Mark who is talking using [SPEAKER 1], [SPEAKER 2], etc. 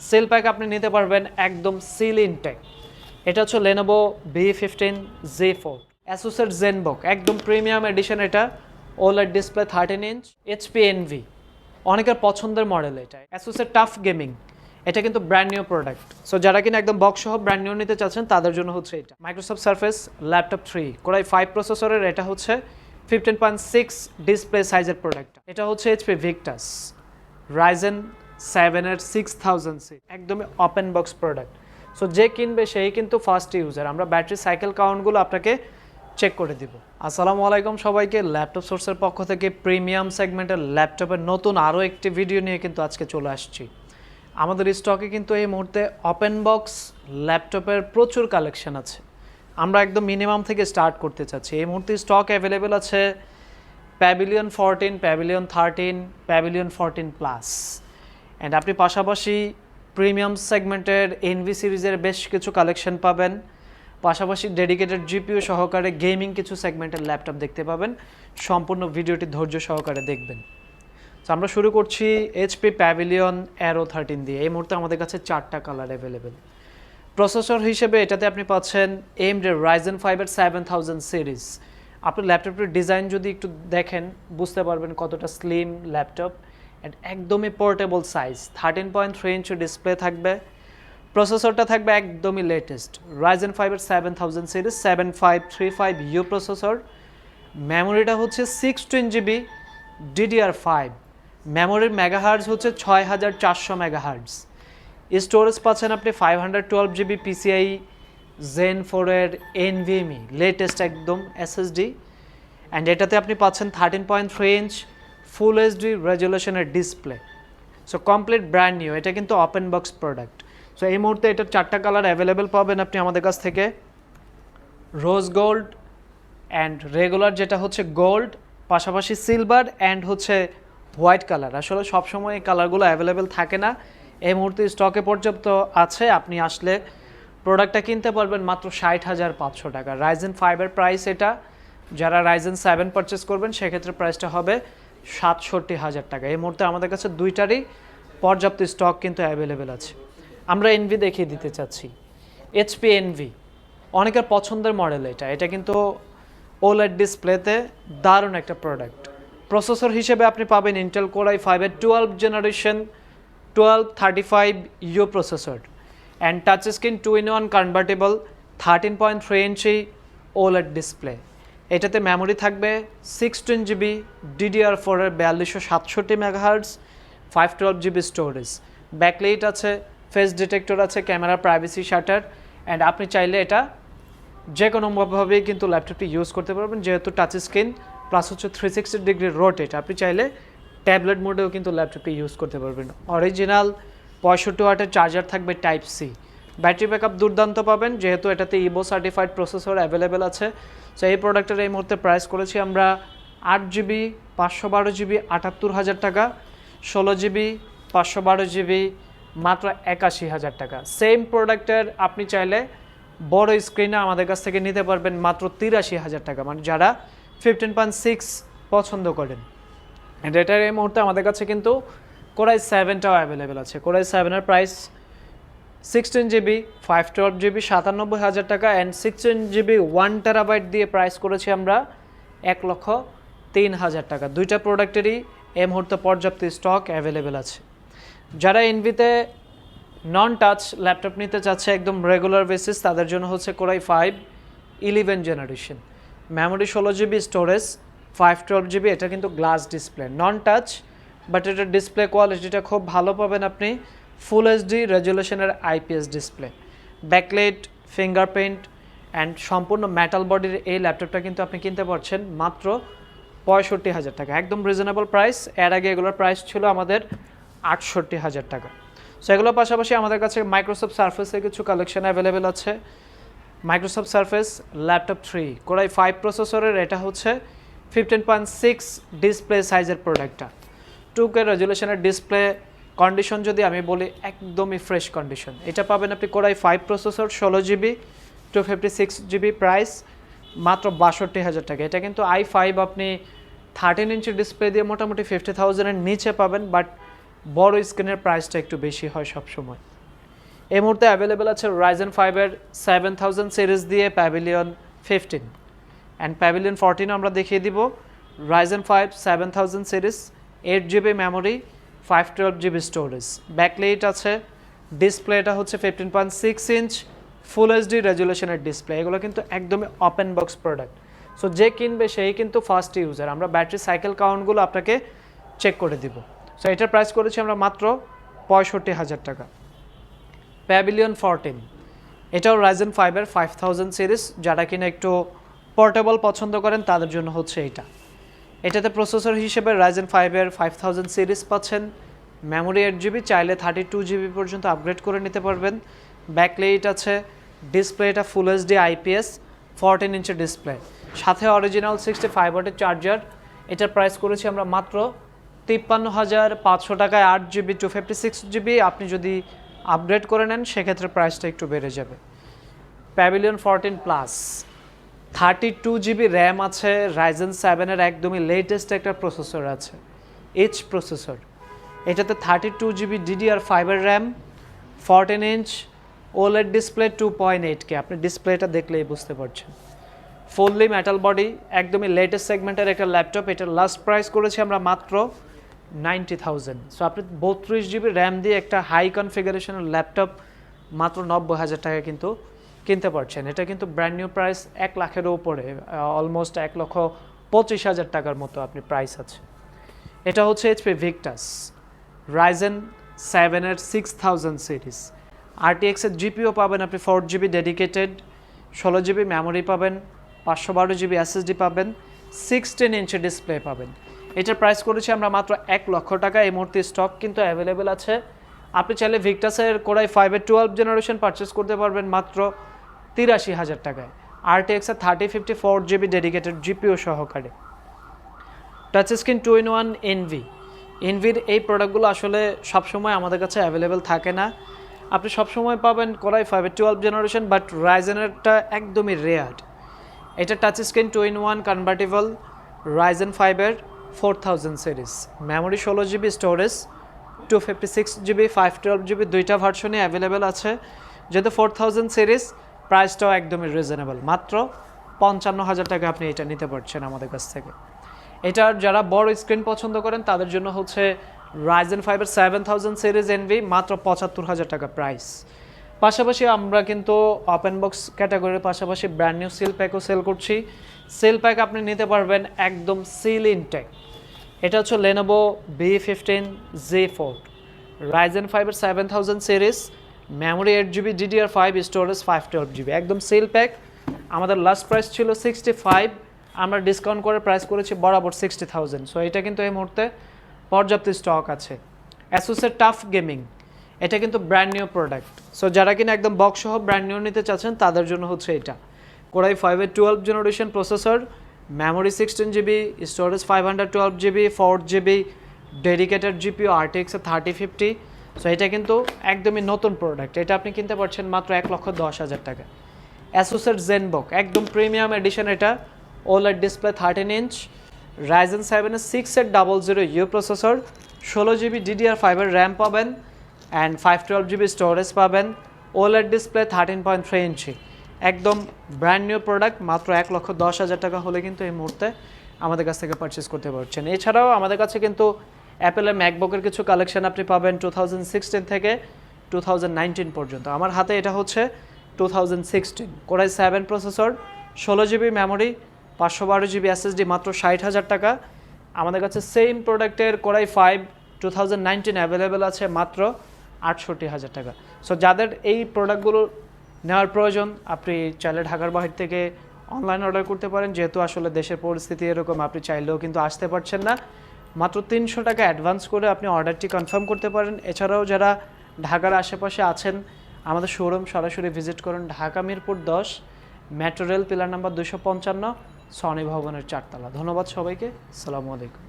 [SPEAKER 1] Sell pack আপনি নিতে পারবেন একদম সিল ইনটেক। এটা হচ্ছে Lenovo B fifteen J four অ্যাসোসের Zenbook একদম প্রিমিয়াম এডিশন এটা। ওলার display thirteen inch HP Envy অনেকের পছন্দের মডেল এটা। অ্যাসোসের টাফ গেমিং এটা কিন্তু ব্র্যান্ড নিউ প্রোডাক্ট সো যারা কিনা একদম বক্স সহ ব্র্যান্ড নিউ নিতে চাচ্ছেন, তাদের জন্য হচ্ছে এটা। Microsoft Surface laptop three core i five প্রসেসরের এটা হচ্ছে ফিফটিন পয়েন্ট সিক্স ডিসপ্লে সাইজের প্রোডাক্ট এটা হচ্ছে এইচপি ভিক্টাস রাইজেন সেভেনের সিক্স থাউজেন্ড সি একদমই ওপেন বক্স প্রোডাক্ট সো যে কিনবে সেই কিন্তু ফার্স্ট ইউজার আমরা ব্যাটারি সাইকেল কাউন্টগুলো আপনাকে চেক করে দিব। আসসালামু আলাইকুম সবাইকে। ল্যাপটপ সোর্সের পক্ষ থেকে প্রিমিয়াম সেগমেন্টের ল্যাপটপের নতুন আরও একটি ভিডিও নিয়ে কিন্তু আজকে চলে আসছি। আমাদের স্টকে কিন্তু এই মুহূর্তে ওপেন বক্স ল্যাপটপের প্রচুর কালেকশন আছে। আমরা একদম মিনিমাম থেকে স্টার্ট করতে চাচ্ছি। এই মুহূর্তে স্টক অ্যাভেলেবেল আছে Pavilion fourteen Pavilion thirteen Pavilion fourteen plus and আপনি পাশাপাশি প্রিমিয়াম সেগমেন্টের এনভি সিরিজের বেশ কিছু কালেকশন পাবেন। পাশাপাশি ডেডিকেটেড জিপিও সহকারে গেমিং কিছু সেগমেন্টের ল্যাপটপ দেখতে পাবেন। সম্পূর্ণ ভিডিওটি ধৈর্য সহকারে দেখবেন। তো আমরা শুরু করছি এইচপি প্যাভিলিয়ন অ্যারো থার্টিন দিয়ে। এই মুহূর্তে আমাদের কাছে চারটা কালার অ্যাভেলেবেল প্রসেসর হিসেবে এটাতে আপনি পাচ্ছেন এম ডে রাইজেন ফাইভের সেভেন থাউজেন্ড সিরিজ আপনি ল্যাপটপটির ডিজাইন যদি একটু দেখেন, বুঝতে পারবেন কতটা স্লিম ল্যাপটপ অ্যান্ড একদমই portable size thirteen point three inch display থাকবে। প্রসেসরটা থাকবে একদমই লেটেস্ট রাইজেন ফাইভের seven thousand series seven five three five U processor মেমোরিটা হচ্ছে সিক্সটিন জিবি ডিডিআর ফাইভ মেমোরির মেগাহার্জ হচ্ছে ছয় হাজার চারশো মেগাহার্জ স্টোরেজ পাচ্ছেন আপনি five hundred twelve GB PCI gen ফোরের এনভিএমই লেটেস্ট একদম এসএসডি অ্যান্ড এটাতে আপনি পাচ্ছেন thirteen point three inch full HD রেজুলেশনের display so complete brand new এটা কিন্তু ওপেন বক্স প্রোডাক্ট সো এই মুহূর্তে এটার চারটা কালার অ্যাভেলেবেল পাবেন আপনি আমাদের কাছ থেকে। রোজ গোল্ড অ্যান্ড রেগুলার যেটা হচ্ছে গোল্ড পাশাপাশি সিলভার অ্যান্ড হচ্ছে হোয়াইট কালার আসলে সবসময় এই কালারগুলো অ্যাভেলেবেল থাকে না। এই মুহূর্তে স্টকে পর্যাপ্ত আছে। আপনি আসলে প্রোডাক্টটা কিনতে পারবেন মাত্র ষাট হাজার পাঁচশো টাকা। রাইজেন ফাইভের প্রাইস এটা। যারা রাইজেন সেভেন পারচেস করবেন, সেক্ষেত্রে প্রাইসটা হবে সাতষট্টি হাজার টাকা। এই মুহূর্তে আমাদের কাছে দুইটারই পর্যাপ্ত স্টক কিন্তু অ্যাভেলেবেল আছে। আমরা এনভি দেখিয়ে দিতে চাচ্ছি। এইচপি এনভি অনেকের পছন্দের মডেল এটা। এটা কিন্তু ওলেড ডিসপ্লেতে দারুণ একটা প্রোডাক্ট প্রসেসর হিসেবে আপনি পাবেন ইন্টেল কোরাই ফাইভের twelve generation twelve thirty five U processor and touch screen two in one convertible thirteen point three inch OLED display এটাতে মেমোরি থাকবে সিক্সটিন জিবি ডিডিআর ফোরের বিয়াল্লিশশো সাতষট্টি megahertz five twelve GB storage backlight আছে face detector আছে camera privacy shutter and আপনি চাইলে এটা যে কোনোভাবেই কিন্তু ল্যাপটপটি ইউজ করতে পারবেন, যেহেতু টাচ স্ক্রিন প্লাস হচ্ছে থ্রি সিক্সটি ডিগ্রি রোটেট আপনি চাইলে ট্যাবলেট মোডেও কিন্তু ল্যাপটপটি ইউজ করতে পারবেন। অরিজিনাল পঁয়ষট্টি ওয়াটের চার্জার থাকবে টাইপ সি ব্যাটারি ব্যাকআপ দুর্দান্ত পাবেন, যেহেতু এটাতে ইবো সার্টিফাইড প্রসেসর অ্যাভেলেবেল আছে। সো এই প্রোডাক্টের এই মুহূর্তে প্রাইস করেছি আমরা আট জিবি পাঁচশো বারো জিবি আটাত্তর হাজার টাকা। ষোলো জিবি পাঁচশো বারো জিবি মাত্র একাশি হাজার টাকা। সেম প্রোডাক্টের আপনি চাইলে বড় স্ক্রিনে আমাদের কাছ থেকে নিতে পারবেন মাত্র তিরাশি হাজার টাকা। মানে যারা ফিফটিন পয়েন্ট সিক্স পছন্দ করেন। এটার এই মুহূর্তে আমাদের কাছে কিন্তু কোরাই সেভেনটাও অ্যাভেলেবেল আছে। কোরাই সেভেনের price sixteen GB five twelve GB সাতানব্বই হাজার টাকা and sixteen GB one terabyte দিয়ে প্রাইস করেছি আমরা এক লক্ষ তিন হাজার টাকা। দুইটা প্রোডাক্টেরই এই মুহূর্তে পর্যাপ্ত স্টক অ্যাভেলেবেল আছে। যারা এনভিতে নন টাচ ল্যাপটপ নিতে চাচ্ছে একদম রেগুলার বেসিস তাদের জন্য হচ্ছে core i five eleven generation memory ষোলো GB storage five twelve GB এটা কিন্তু glass display non touch but এটার ডিসপ্লে কোয়ালিটিটা খুব ভালো পাবেন আপনি। Full HD রেজুলেশনের IPS display backlit fingerprint and সম্পূর্ণ মেটাল বডির এই ল্যাপটপটা কিন্তু আপনি কিনতে পারছেন মাত্র পঁয়ষট্টি হাজার টাকা। একদম রিজনেবল প্রাইস এর আগে এগুলোর প্রাইস ছিল আমাদের আটষট্টি হাজার টাকা। সো এগুলোর পাশাপাশি আমাদের কাছে মাইক্রোসফট সার্ফেসের কিছু কালেকশন অ্যাভেলেবেল আছে। Microsoft Surface laptop three Core i five প্রসেসরের এটা হচ্ছে ফিফটিন পয়েন্ট সিক্স ডিসপ্লে সাইজের প্রোডাক্টটা টু। কে রেজুলেশনের ডিসপ্লে কন্ডিশন যদি আমি বলি একদমই ফ্রেশ কন্ডিশন এটা পাবেন আপনি কোরাই ফাইভ প্রসেসর ষোলো GB two fifty six GB price মাত্র বাষট্টি হাজার টাকা। এটা কিন্তু আই ফাইভ আপনি থার্টিন ইঞ্চি ডিসপ্লে দিয়ে মোটামুটি ফিফটি থাউজেন্ডের নিচে পাবেন বাট বড় স্ক্রিনের প্রাইসটা একটু বেশি হয় সবসময়। এই মুহূর্তে অ্যাভেলেবেল আছে রাইজেন ফাইভের সেভেন থাউজেন্ড সিরিজ দিয়ে Pavilion fifteen and Pavilion fourteen আমরা দেখিয়ে দিব Ryzen five seven thousand series eight GB memory five twelve GB storage backlight আছে ডিসপ্লেটা হচ্ছে fifteen point six inch full HD রেজুলেশনের display এগুলো কিন্তু একদমই ওপেন বক্স প্রোডাক্ট সো যে কিনবে সেই কিন্তু ফার্স্ট ইউজার আমরা ব্যাটারি সাইকেল কাউন্টগুলো আপনাকে চেক করে দিব। সো এটার প্রাইস করেছি আমরা মাত্র পঁয়ষট্টি হাজার টাকা। প্যাভিলিয়ন ফোরটিন এটাও রাইজেন ফাইভের ফাইভ থাউজেন্ড সিরিজ যারা কিনা একটু পোর্টেবল পছন্দ করেন, তাদের জন্য হচ্ছে এটা। এটাতে প্রসেসর হিসেবে রাইজেন ফাইভের ফাইভ থাউজেন্ড সিরিজ পাচ্ছেন। মেমোরি এইট জিবি চাইলে থার্টি টু জিবি পর্যন্ত আপগ্রেড করে নিতে পারবেন। ব্যাকলাইট আছে ডিসপ্লেটা ফুল এইচডি আইপিএস ফোরটিন ইঞ্চের ডিসপ্লে সাথে অরিজিনাল সিক্সটি ফাইভ ওয়াটের চার্জার এটার প্রাইস করেছি আমরা মাত্র তিপ্পান্ন হাজার পাঁচশো টাকায় আট GB two fifty six GB আপনি যদি আপগ্রেড করে নেন, সেক্ষেত্রে প্রাইসটা একটু বেড়ে যাবে। Pavilion fourteen plus thirty two GB RAM আছে রাইজেন সেভেনের একদমই লেটেস্ট একটা প্রসেসর আছে এইচ প্রসেসর এটাতে থার্টি টু জিবি ডিডিআর ফাইভের RAM fourteen inch OLED display two point eight K আপনি ডিসপ্লেটা দেখলেই বুঝতে পারছেন। ফুললি মেটাল বডি একদমই লেটেস্ট সেগমেন্টের একটা ল্যাপটপ এটার লাস্ট প্রাইস করেছি আমরা মাত্র নাইনটি থাউজেন্ড সো আপনি বত্রিশ জিবি র্যাম দিয়ে একটা হাই কনফিগারেশনের ল্যাপটপ মাত্র নব্বই হাজার টাকা কিন্তু কিনতে পারছেন। এটা কিন্তু ব্র্যান্ড নিউ প্রাইস এক লাখেরও উপরে অলমোস্ট এক লক্ষ পঁচিশ হাজার টাকার মতো আপনি প্রাইস আছে। এটা হচ্ছে এইচপি ভিক্টাস রাইজেন সেভেনের সিক্স থাউজেন্ড সিরিজ আরটিএক্সের জিপিও পাবেন আপনি ফোর জিবি ডেডিকেটেড ষোলো জিবি মেমোরি পাবেন, পাঁচশো বারো জিবি এসএসডি পাবেন সিক্সটিন ইঞ্চি ডিসপ্লে পাবেন। এটার প্রাইস করেছি আমরা মাত্র এক লক্ষ টাকা, এই মুহূর্তে স্টক কিন্তু অ্যাভেলেবেল আছে। আপনি চাইলে ভিক্টাসের কোড়াই ফাইভের টুয়েলভ জেনারেশন পারচেস করতে পারবেন মাত্র তিরাশি হাজার টাকায়। আরটিএক্সের thirty fifty four GB dedicated GPU সহকারে। Touch screen two in one Envy এনভির এই প্রোডাক্টগুলো আসলে সবসময় আমাদের কাছে অ্যাভেলেবেল থাকে না। আপনি সবসময় পাবেন কোরাই ফাইভের টুয়েলভ জেনারেশন বাট রাইজেনেরটা একদমই রেয়ার এটা touch screen two in one convertible Ryzen ফাইভের ফোর থাউজেন্ড সিরিজ মেমোরি ষোলো GB storage two fifty six GB five twelve GB দুইটা ভার্সনই অ্যাভেলেবেল আছে। যেহেতু ফোর থাউজেন্ড সিরিজ প্রাইসটাও একদমই রিজনেবল মাত্র পঞ্চান্ন হাজার টাকা আপনি এটা নিতে পারছেন আমাদের কাছ থেকে। এটার যারা বড় স্ক্রিন পছন্দ করেন, তাদের জন্য হচ্ছে রাইজেন ফাইভের সেভেন থাউজেন্ড সিরিজ এনভি মাত্র পঁচাত্তর হাজার টাকা প্রাইস পাশাপাশি আমরা কিন্তু ওপেন বক্স ক্যাটাগরির পাশাপাশি ব্র্যান্ড নিউ সিল প্যাকও সেল করছি। সেল প্যাক আপনি নিতে পারবেন একদম সিল ইনটেক এটা হচ্ছে Lenovo B fifteen J four Ryzen ফাইভের seven thousand series memory eight GB DDR five storage five twelve GB একদম সেল প্যাক আমাদের লাস্ট প্রাইস ছিল সিক্সটি ফাইভ আমরা ডিসকাউন্ট করে প্রাইস করেছি বরাবর সিক্সটি থাউজেন্ড সো এটা কিন্তু এই মুহূর্তে পর্যাপ্ত স্টক আছে। অ্যাসোসের টাফ গেমিং এটা কিন্তু ব্র্যান্ড নিউ প্রোডাক্ট সো যারা কিনা একদম বক্স সহ ব্র্যান্ড নিউ নিতে চাচ্ছেন, তাদের জন্য হচ্ছে এটা। কোরাই ফাইভের twelve generation processor memory sixteen GB storage five hundred twelve GB four GB dedicated GPU আরটিএক্সের thirty fifty so এটা কিন্তু একদমই নতুন প্রোডাক্ট এটা আপনি কিনতে পারছেন মাত্র এক লক্ষ দশ হাজার টাকা। অ্যাসুসের জেনবক একদম প্রিমিয়াম এডিশন এটা। ওলার ডিসপ্লে থার্টিন ইঞ্চ রাইজেন সেভেনের সিক্সের ডাবল জিরো ইউ প্রসেসর ষোলো জিবি ডিডিআর ফাইভের র্যাম পাবেন and five twelve GB storage পাবেন। ওলার display thirteen point three inch একদম ব্র্যান্ড নিউ প্রোডাক্ট মাত্র এক লক্ষ দশ হাজার টাকা হলে কিন্তু এই মুহূর্তে আমাদের কাছ থেকে পারচেস করতে পারছেন। এছাড়াও আমাদের কাছে কিন্তু অ্যাপেলের ম্যাকবুকের কিছু কালেকশন আপনি পাবেন টু থেকে টু পর্যন্ত। আমার হাতে এটা হচ্ছে two thousand sixteen core i seven processor ষোলো জিবি মেমোরি পাঁচশো বারো জিবি এসএসডি মাত্র ষাট হাজার টাকা। আমাদের কাছে সেম প্রোডাক্টের core i five two thousand nineteen available আছে, মাত্র আটষট্টি হাজার টাকা। সো যাদের এই প্রোডাক্টগুলো নেওয়ার প্রয়োজন, আপনি চাইলে ঢাকার বাহির থেকে অনলাইন অর্ডার করতে পারেন। যেহেতু আসলে দেশের পরিস্থিতি এরকম, আপনি চাইলেও কিন্তু আসতে পারছেন না। মাত্র তিনশো টাকা অ্যাডভান্স করে আপনি অর্ডারটি কনফার্ম করতে পারেন। এছাড়াও যারা ঢাকার আশেপাশে আছেন, আমাদের শোরুম সরাসরি ভিজিট করুন। ঢাকা মিরপুর দশ মেট্রো রেল পিলার নাম্বার দুশো পঞ্চান্ন সনি ভবনের চারতলা। ধন্যবাদ সবাইকে। সালামু আলাইকুম।